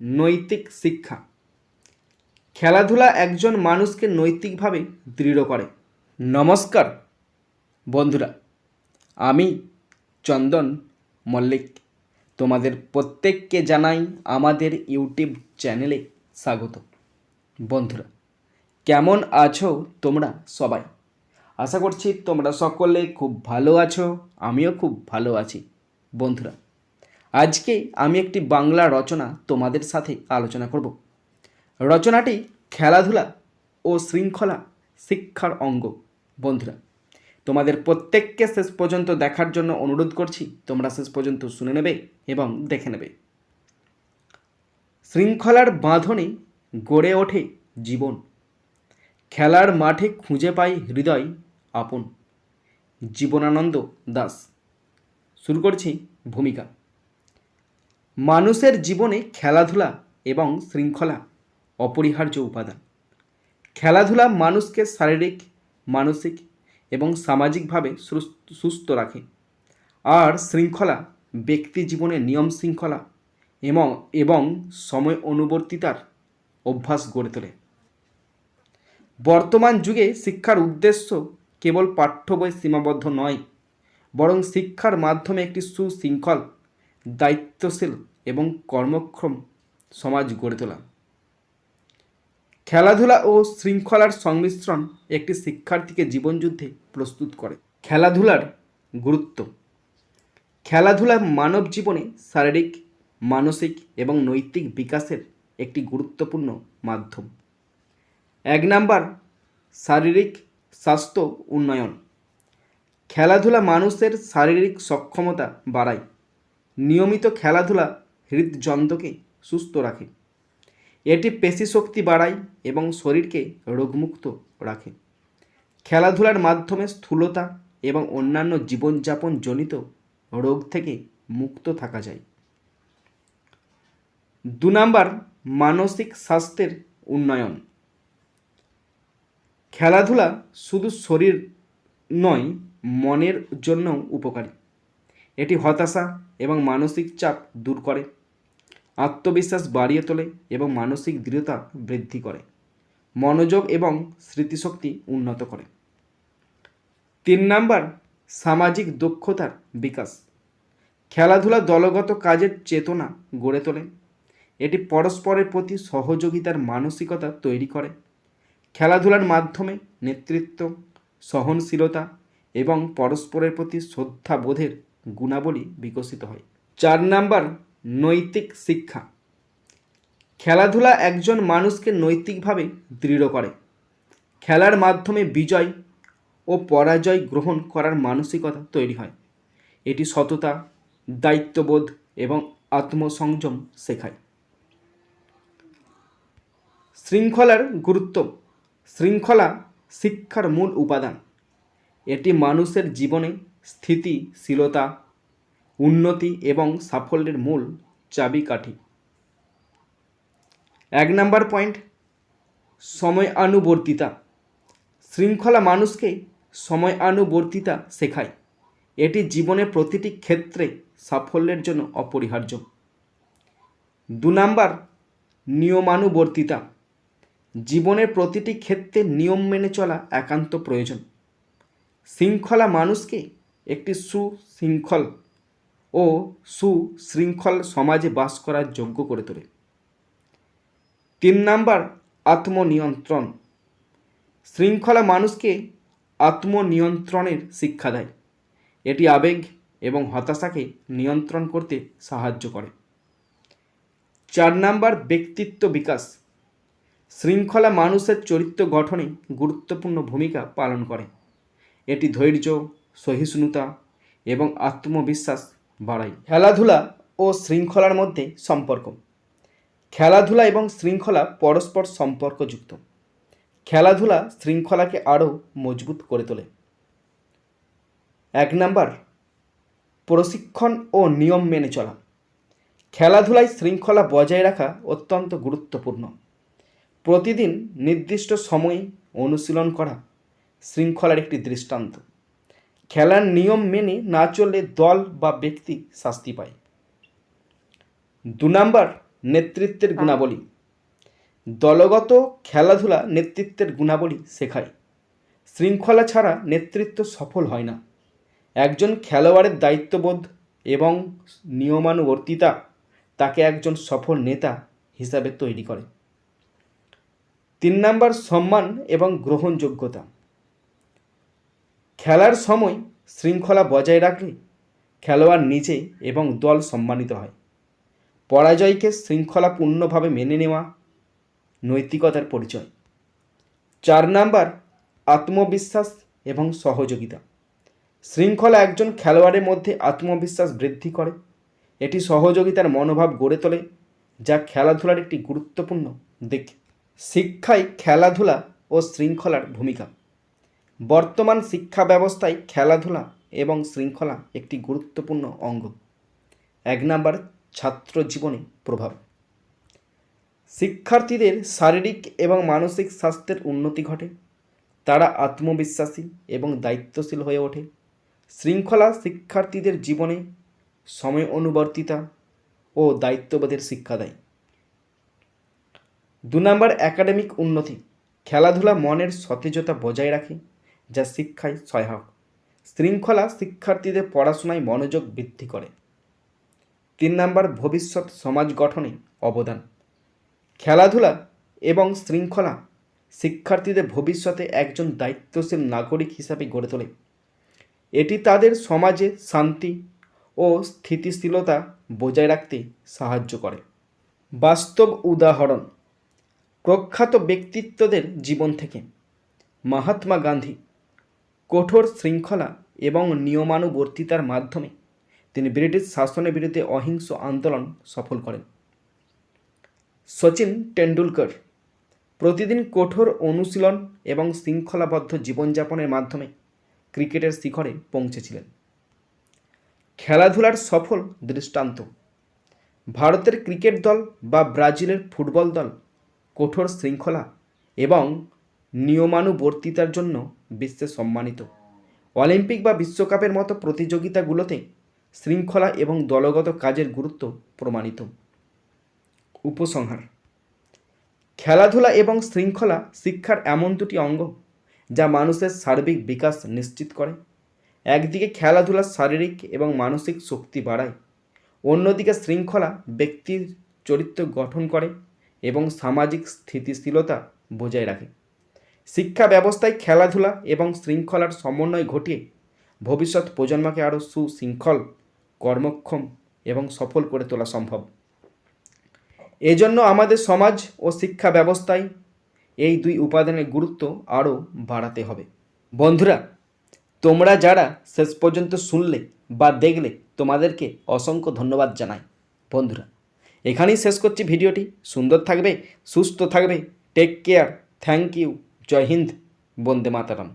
নৈতিক শিক্ষা। খেলাধুলা একজন মানুষকে নৈতিকভাবে দৃঢ় করে। নমস্কার, বন্ধুরা। আমি চন্দন মল্লিক। তোমাদের প্রত্যেককে জানাই আমাদের ইউটিউব চ্যানেলে স্বাগত। বন্ধুরা, কেমন আছো তোমরা সবাই? আশা করছি তোমরা সকলে খুব ভালো আছো, আমিও খুব ভালো আছি। বন্ধুরা আজকে আমি একটি বাংলা রচনা তোমাদের সাথে আলোচনা করব। রচনাটি খেলাধুলা ও শৃঙ্খলা শিক্ষার অঙ্গ। বন্ধুরা, তোমাদের প্রত্যেককে শেষ পর্যন্ত দেখার জন্য অনুরোধ করছি, তোমরা শেষ পর্যন্ত শুনে নেবে এবং দেখে নেবে। শৃঙ্খলার বাঁধনে গড়ে ওঠে জীবন। খেলার মাঠে খুঁজে পাই হৃদয় আপন। জীবনানন্দ দাস। শুরু করছি ভূমিকা। মানুষের জীবনে খেলাধুলা এবং শৃঙ্খলা অপরিহার্য উপাদান। খেলাধুলা মানুষকে শারীরিক, মানসিক এবং সামাজিকভাবে সুস্থ- রাখে। আর শৃঙ্খলা ব্যক্তি জীবনে নিয়ম শৃঙ্খলা এবং এবং সময় অনুবর্তিতার অভ্যাস গড়ে তোলে। বর্তমান যুগে শিক্ষার উদ্দেশ্য কেবল পাঠ্য বই সীমাবদ্ধ নয়, বরং শিক্ষার মাধ্যমে একটি সুশৃঙ্খল দায়িত্বশীল এবং কর্মক্ষম সমাজ গড়ে তোলা। খেলাধুলা ও শৃঙ্খলার সংমিশ্রণ একটি শিক্ষার্থীকে জীবনযুদ্ধে প্রস্তুত করে। খেলাধুলার গুরুত্ব। খেলাধুলা মানব জীবনে শারীরিক, মানসিক এবং নৈতিক বিকাশের একটি গুরুত্বপূর্ণ মাধ্যম। এক নাম্বার, শারীরিক স্বাস্থ্য উন্নয়ন। খেলাধুলা মানুষের শারীরিক সক্ষমতা বাড়ায়। নিয়মিত খেলাধুলা হৃদযন্ত্রকে সুস্থ রাখে। এটি পেশিশক্তি বাড়ায় এবং শরীরকে রোগমুক্ত রাখে। খেলাধুলার মাধ্যমে স্থূলতা এবং অন্যান্য জীবনযাপন জনিত রোগ থেকে মুক্ত থাকা যায়। দু নাম্বার, মানসিক স্বাস্থ্যের উন্নয়ন। খেলাধুলা শুধু শরীর নয়, মনের জন্যও উপকারী। এটি হতাশা এবং মানসিক চাপ দূর করে, আত্মবিশ্বাস বাড়িয়ে তোলে এবং মানসিক দৃঢ়তা বৃদ্ধি করে, মনোযোগ এবং স্মৃতিশক্তি উন্নত করে। তিন নাম্বার, সামাজিক দক্ষতার বিকাশ। খেলাধুলা দলগত কাজের চেতনা গড়ে তোলে। এটি পরস্পরের প্রতি সহযোগিতার মানসিকতা তৈরি করে। খেলাধুলার মাধ্যমে নেতৃত্ব, সহনশীলতা এবং পরস্পরের প্রতি শ্রদ্ধাবোধের গুণাবলী বিকশিত হয়। চার নাম্বার, নৈতিক শিক্ষা। খেলাধুলা একজন মানুষকে নৈতিকভাবে দৃঢ় করে। খেলার মাধ্যমে বিজয় ও পরাজয় গ্রহণ করার মানসিকতা তৈরি হয়। এটি সততা, দায়িত্ববোধ এবং আত্মসংযম শেখায়। শৃঙ্খলার গুরুত্ব। শৃঙ্খলা শিক্ষার মূল উপাদান। এটি মানুষের জীবনে স্থিতিশীলতা উন্নতি এবং সাফল্যের মূল চাবিকাঠি। এক নাম্বার পয়েন্ট সময় আনুবর্তিতা শৃঙ্খলা মানুষকে সময় আনুবর্তিতা শেখায়। এটি জীবনের প্রতিটি ক্ষেত্রে সাফল্যের জন্য অপরিহার্য। দু নাম্বার, নিয়মানুবর্তিতা। জীবনের প্রতিটি ক্ষেত্রে নিয়ম মেনে চলা একান্ত প্রয়োজন। শৃঙ্খলা মানুষকে একটি সুশৃঙ্খল ও সুশৃঙ্খল সমাজে বাস করার যোগ্য করে তোলে। তিন নাম্বার, আত্মনিয়ন্ত্রণ। শৃঙ্খলা মানুষকে আত্মনিয়ন্ত্রণের শিক্ষা দেয়। এটি আবেগ এবং হতাশাকে নিয়ন্ত্রণ করতে সাহায্য করে। চার নাম্বার, ব্যক্তিত্ব বিকাশ। শৃঙ্খলা মানুষের চরিত্র গঠনে গুরুত্বপূর্ণ ভূমিকা পালন করে। এটি ধৈর্য সহিষ্ণুতা এবং আত্মবিশ্বাস বাড়ায় খেলাধুলা ও শৃঙ্খলার মধ্যে সম্পর্ক। খেলাধুলা এবং শৃঙ্খলা পরস্পর সম্পর্কযুক্ত। খেলাধুলা শৃঙ্খলাকে আরও মজবুত করে তোলে। এক নাম্বার, প্রশিক্ষণ ও নিয়ম মেনে চলা। খেলাধুলায় শৃঙ্খলা বজায় রাখা অত্যন্ত গুরুত্বপূর্ণ। প্রতিদিন নির্দিষ্ট সময়ে অনুশীলন করা শৃঙ্খলার একটি দৃষ্টান্ত। খেলার নিয়ম মেনে না চললে দল বা ব্যক্তি শাস্তি পায়। দু নাম্বার নেতৃত্বের গুণাবলী। দলগত খেলাধুলা নেতৃত্বের গুণাবলী শেখায়। শৃঙ্খলা ছাড়া নেতৃত্ব সফল হয় না। একজন খেলোয়াড়ের দায়িত্ববোধ এবং নিয়মানুবর্তিতা তাকে একজন সফল নেতা হিসাবে তৈরি করে। তিন নাম্বার সম্মান এবং গ্রহণযোগ্যতা। খেলার সময় শৃঙ্খলা বজায় রাখলে খেলোয়াড় নিজে এবং দল সম্মানিত হয়। পরাজয়কে শৃঙ্খলাপূর্ণভাবে মেনে নেওয়া নৈতিকতার পরিচয়। চার নাম্বার, আত্মবিশ্বাস এবং সহযোগিতা। শৃঙ্খলা একজন খেলোয়াড়ের মধ্যে আত্মবিশ্বাস বৃদ্ধি করে। এটি সহযোগিতার মনোভাব গড়ে তোলে, যা খেলাধুলার একটি গুরুত্বপূর্ণ দিক। শিক্ষায় খেলাধুলা ও শৃঙ্খলার ভূমিকা। বর্তমান শিক্ষা ব্যবস্থায় খেলাধুলা এবং শৃঙ্খলা একটি গুরুত্বপূর্ণ অঙ্গ। এক নাম্বার, ছাত্র জীবনে প্রভাব। শিক্ষার্থীদের শারীরিক এবং মানসিক স্বাস্থ্যের উন্নতি ঘটে। তারা আত্মবিশ্বাসী এবং দায়িত্বশীল হয়ে ওঠে। শৃঙ্খলা শিক্ষার্থীদের জীবনে সময় অনুবর্তিতা ও দায়িত্ববোধের শিক্ষা দেয়। দু নম্বর, একাডেমিক উন্নতি। খেলাধুলা মনের সতেজতা বজায় রাখে। যা শিক্ষায় সহায়ক। শৃঙ্খলা শিক্ষার্থীদের পড়াশোনায় মনোযোগ বৃদ্ধি করে। তিন নম্বর, ভবিষ্যৎ সমাজ গঠনে অবদান। খেলাধুলা এবং শৃঙ্খলা শিক্ষার্থীদের ভবিষ্যতে একজন দায়িত্বশীল নাগরিক হিসাবে গড়ে তোলে। এটি তাদের সমাজে শান্তি ও স্থিতিশীলতা বজায় রাখতে সাহায্য করে। বাস্তব উদাহরণ, প্রখ্যাত ব্যক্তিত্বদের জীবন থেকে। মহাত্মা গান্ধী কঠোর শৃঙ্খলা এবং নিয়মানুবর্তিতার মাধ্যমে তিনি ব্রিটিশ শাসনের বিরুদ্ধে অহিংস আন্দোলন সফল করেন। সচিন টেন্ডুলকর প্রতিদিন কঠোর অনুশীলন এবং শৃঙ্খলাবদ্ধ জীবনযাপনের মাধ্যমে ক্রিকেটের শিখরে পৌঁছেছিলেন। খেলাধুলার সফল দৃষ্টান্ত। ভারতের ক্রিকেট দল বা ব্রাজিলের ফুটবল দল কঠোর শৃঙ্খলা এবং নিয়মানুবর্তিতার জন্য বিশ্বে সম্মানিত। অলিম্পিক বা বিশ্বকাপের মতো প্রতিযোগিতাগুলোতে শৃঙ্খলা এবং দলগত কাজের গুরুত্ব প্রমাণিত। উপসংহার। খেলাধুলা এবং শৃঙ্খলা শিক্ষার এমন দুটি অঙ্গ যা মানুষের সার্বিক বিকাশ নিশ্চিত করে। একদিকে খেলাধুলা শারীরিক এবং মানসিক শক্তি বাড়ায়। অন্যদিকে শৃঙ্খলা ব্যক্তির চরিত্র গঠন করে এবং সামাজিক স্থিতিশীলতা বজায় রাখে। শিক্ষা ব্যবস্থায় খেলাধুলা এবং শৃঙ্খলার সমন্বয় ঘটিয়ে ভবিষ্যৎ প্রজন্মকে আরও সুশৃঙ্খল, কর্মক্ষম এবং সফল করে তোলা সম্ভব। এজন্য আমাদের সমাজ ও শিক্ষা ব্যবস্থায় এই দুই উপাদানের গুরুত্ব আরও বাড়াতে হবে। বন্ধুরা, তোমরা যারা শেষ পর্যন্ত শুনলে বা দেখলে তোমাদেরকে অসংখ্য ধন্যবাদ জানাই। বন্ধুরা, এখানেই শেষ করছি ভিডিওটি। সুন্দর থাকবে, সুস্থ থাকবে। Take care thank you Joy Hind Vande Mataram.